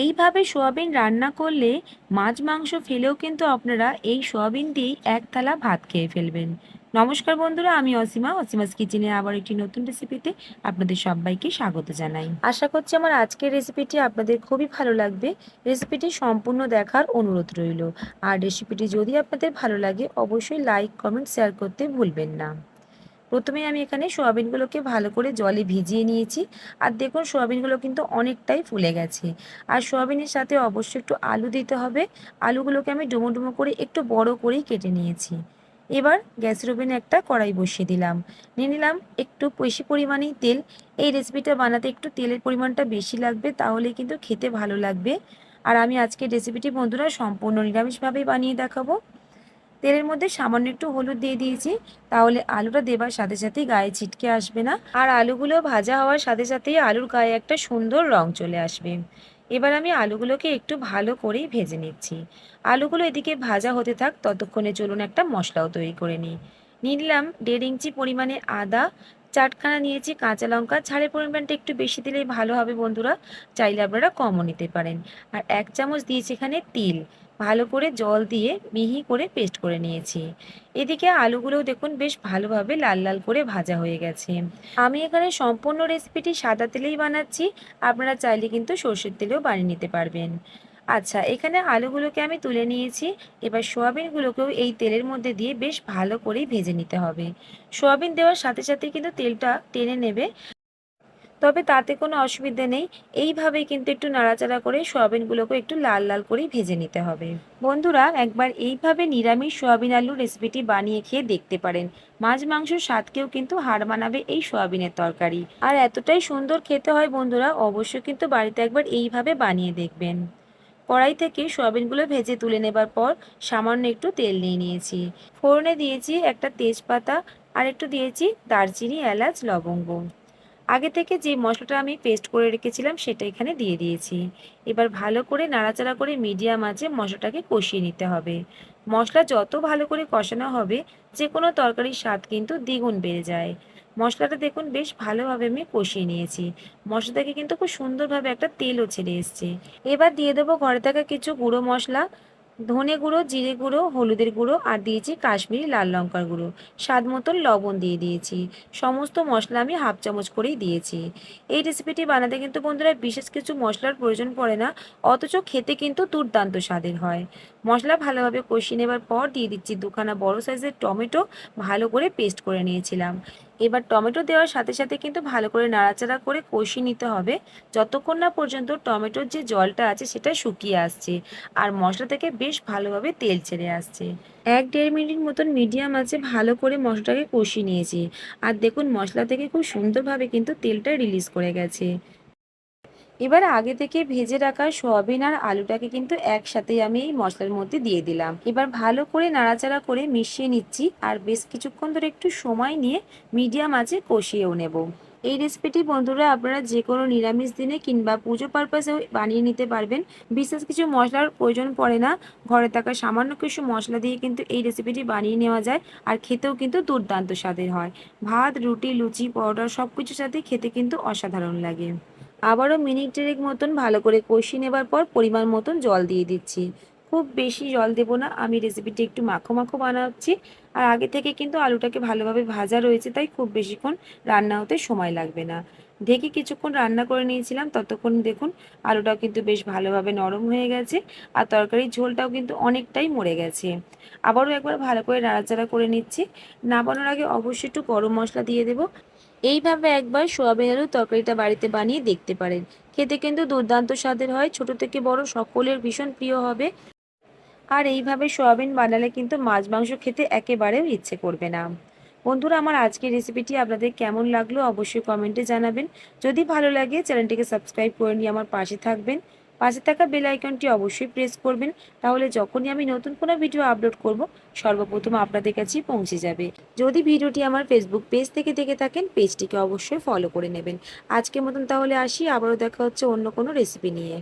এইভাবে সোয়াবিন রান্না করলে মাছ, মাংস ফেলেও কিন্তু আপনারা এই সোয়াবিন দিয়েই এক থালা ভাত খেয়ে ফেলবেন। নমস্কার বন্ধুরা, আমি অসীমা। অসীমাস কিচেনে আবার একটি নতুন রেসিপিতে আপনাদের সবাইকে স্বাগত জানাই। আশা করছি আমার আজকের রেসিপিটি আপনাদের খুবই ভালো লাগবে। রেসিপিটি সম্পূর্ণ দেখার অনুরোধ রইল। আর রেসিপিটি যদি আপনাদের ভালো লাগে, অবশ্যই লাইক, কমেন্ট, শেয়ার করতে ভুলবেন না। প্রথমে আমি এখানে সোয়াবিনগুলোকে ভালো করে জলে ভিজিয়ে নিয়েছি। আর দেখুন, সোয়াবিনগুলো কিন্তু অনেকটাই ফুলে গেছে। আর সোয়াবিনের সাথে অবশ্যই একটু আলু দিতে হবে। আলুগুলোকে আমি ডুমো ডুমো করে একটু বড় করেই কেটে নিয়েছি। এবার গ্যাসের ওভেনে একটা কড়াই বসিয়ে দিলাম। নিয়ে নিলাম একটু বেশি পরিমাণেই তেল। এই রেসিপিটা বানাতে একটু তেলের পরিমাণটা বেশি লাগবে, তাহলে কিন্তু খেতে ভালো লাগবে। আর আমি আজকে রেসিপিটি বন্ধুরা সম্পূর্ণ নিরামিষভাবেই বানিয়ে দেখাবো। তেলের মধ্যে সামান্য একটু হলুদ দিয়ে দিয়েছি, তাহলে আলুটা দেবার সাথে সাথেই গায়ে ছিটকে আসবে না। আর আলুগুলো ভাজা হওয়ার সাথে সাথেই আলুর গায়ে একটা সুন্দর রং চলে আসবে। এবার আমি আলুগুলোকে একটু ভালো করেই ভেজে নিচ্ছি। আলুগুলো এদিকে ভাজা হতে থাক, ততক্ষণে চলুন একটা মশলাও তৈরি করে নিই। নিলাম দেড় ইঞ্চি পরিমাণে আদা চাটখানা নিয়েছি কাঁচা লঙ্কা। ছাড়ের পরিমাণটা একটু বেশি দিলেই ভালো হবে বন্ধুরা, চাইলে আপনারা কমও নিতে পারেন। আর এক চামচ দিয়েছি এখানে তিল। ভালো করে জল দিয়ে মিহি করে পেস্ট করে নিয়েছি। এদিকে আলুগুলোও দেখুন বেশ ভালোভাবে লাল লাল করে ভাজা হয়ে গেছে। আমি এখানে সম্পূর্ণ রেসিপিটি সাদা তেলেই বানাচ্ছি, আপনারা চাইলে কিন্তু সর্ষের তেলেও বানিয়ে নিতে পারবেন। আচ্ছা এখানে আলুগুলোকে আমি তুলে নিয়েছি, এবার সোয়াবিনগুলোকেও এই তেলের মধ্যে দিয়ে বেশ ভালো করেই ভেজে নিতে হবে। সোয়াবিন দেওয়ার সাথে সাথে কিন্তু তেলটা টেনে নেবে। তবে তাতে কোনো অসুবিধা নেই। এইভাবে কিন্তু একটু নাড়াচাড়া করে সোয়াবিনগুলোকে একটু লাল লাল করেই ভেজে নিতে হবে। বন্ধুরা, একবার এইভাবে নিরামিষ সোয়াবিন আলু রেসিপিটি বানিয়ে খেয়ে দেখতে পারেন। মাছ মাংসর স্বাদকেও কিন্তু হার মানাবে এই সোয়াবিনের তরকারি। আর এতটাই সুন্দর খেতে হয় বন্ধুরা, অবশ্যই কিন্তু বাড়িতে একবার এইভাবে বানিয়ে দেখবেন। কড়াই থেকে সোয়াবিনগুলো ভেজে তুলে নেবার পর সামান্য একটু তেল নিয়ে নিয়েছি। ফোড়নে দিয়েছি একটা তেজপাতা আর একটু দিয়েছি দারচিনি, এলাচ, লবঙ্গ। আগে থেকে যে মশলাটা আমি পেস্ট করে রেখেছিলাম সেটা এখানে দিয়ে দিয়েছি। এবার ভালো করে নাড়াচাড়া করে মিডিয়াম আঁচে মশলাটাকে কষিয়ে নিতে হবে। মশলা যত ভালো করে কষানো হবে যে কোনো তরকারির স্বাদ কিন্তু দ্বিগুণ বেড়ে যায়। মশলাটা দেখুন বেশ ভালোভাবে আমি কষিয়ে নিয়েছি। মশলা থেকে কিন্তু খুব সুন্দরভাবে একটা তেলও ছেড়ে এসছে। এবার দিয়ে দেবো ঘরে থাকা কিছু গুঁড়ো মশলা ধনে গুঁড়ো, জিরে গুঁড়ো, হলুদের গুঁড়ো আর দিয়েছি কাশ্মীরি লাল লঙ্কার গুঁড়ো। স্বাদ মতন লবণ দিয়ে দিয়েছি। সমস্ত মশলা আমি হাফ চামচ করেই দিয়েছি। এই রেসিপিটি বানাতে কিন্তু বন্ধুরা বিশেষ কিছু মশলার প্রয়োজন পড়ে না, অথচ খেতে কিন্তু দুর্দান্ত স্বাদের হয়। মশলা ভালোভাবে কষিয়ে নেবার পর দিয়ে দিচ্ছি দুখানা বড় সাইজের টমেটো ভালো করে পেস্ট করে নিয়েছিলাম। এবার টমেটো দেওয়ার সাথে সাথে কিন্তু ভালো করে নাড়াচাড়া করে কষিয়ে নিতে হবে। যতক্ষণ না পর্যন্ত টমেটোর যে জলটা আছে সেটা শুকিয়ে আসছে আর মশলা থেকে বেশ ভালোভাবে তেল ছেড়ে আসছে। এক দেড় মিনিট মতন মিডিয়াম আছে ভালো করে মশলাটাকে কষিয়ে নিয়েছি। আর দেখুন মশলা থেকে খুব সুন্দরভাবে কিন্তু তেলটা রিলিজ করে গেছে। এবার আগে থেকে ভেজে রাখা সোয়াবিন আর আলুটাকে কিন্তু একসাথেই আমি এই মশলার মধ্যে দিয়ে দিলাম। এবার ভালো করে নাড়াচাড়া করে মিশিয়ে নিচ্ছি আর বেশ কিছুক্ষণ ধরে একটু সময় নিয়ে মিডিয়াম আঁচে কষিয়েও নেব। এই রেসিপিটি বন্ধুরা আপনারা যে কোনো নিরামিষ দিনে কিংবা পুজো পারপাসেও বানিয়ে নিতে পারবেন। বিশেষ কিছু মশলার প্রয়োজন পড়ে না। ঘরে থাকা সামান্য কিছু মশলা দিয়ে কিন্তু এই রেসিপিটি বানিয়ে নেওয়া যায় আর খেতেও কিন্তু দুর্দান্ত স্বাদের হয়। ভাত, রুটি, লুচি, পরোটা সব কিছুর সাথে খেতে কিন্তু অসাধারণ লাগে। আবারও মিনিট দেড়েক মতন ভালো করে কষিয়ে নেবার পর পরিমাণ মতন জল দিয়ে দিচ্ছি। খুব বেশি জল দেবো না, আমি রেসিপিটি একটু মাখো মাখো বানাচ্ছি। আর আগে থেকে কিন্তু আলুটাকে ভালোভাবে ভাজা রয়েছে, তাই খুব বেশিক্ষণ রান্না হতে সময় লাগবে না। ঢেকে কিছুক্ষণ রান্না করে নিয়েছিলাম, ততক্ষণ দেখুন আলুটাও কিন্তু বেশ ভালোভাবে নরম হয়ে গেছে আর তরকারির ঝোলটাও কিন্তু অনেকটাই মরে গেছে। আবারও একবার ভালো করে নাড়াচাড়া করে নিচ্ছি। নামানোর আগে অবশ্যই একটু গরম মশলা দিয়ে দেবো। এইভাবে একবার সোয়াবিন আলুর তরকারিটা বাড়িতে বানিয়ে দেখতে পারেন। খেতে কিন্তু দুর্দান্ত স্বাদের হয়, ছোট থেকে বড় সকলের ভীষণ প্রিয় হবে। আর এইভাবে সোয়াবিন বানালে কিন্তু মাছ মাংস খেতে একেবারেও ইচ্ছে করবে না। বন্ধুরা, আমার আজকের রেসিপিটি আপনাদের কেমন লাগল অবশ্যই কমেন্টে জানাবেন। যদি ভালো লাগে, চ্যানেলটিকে সাবস্ক্রাইব করে নিয়ে আমার পাশে থাকবেন। পাশে থাকা বেল আইকনটি অবশ্যই প্রেস করবেন, তাহলে যখনই আমি নতুন কোনো ভিডিও আপলোড করব, সর্বপ্রথম আপনাদের কাছেই পৌঁছে যাবে। যদি ভিডিওটি আমার ফেসবুক পেজ থেকে দেখে থাকেন পেজটিকে অবশ্যই ফলো করে নেবেন। আজকের মতন তাহলে আসি, আবারও দেখা হচ্ছে অন্য কোনো রেসিপি নিয়ে।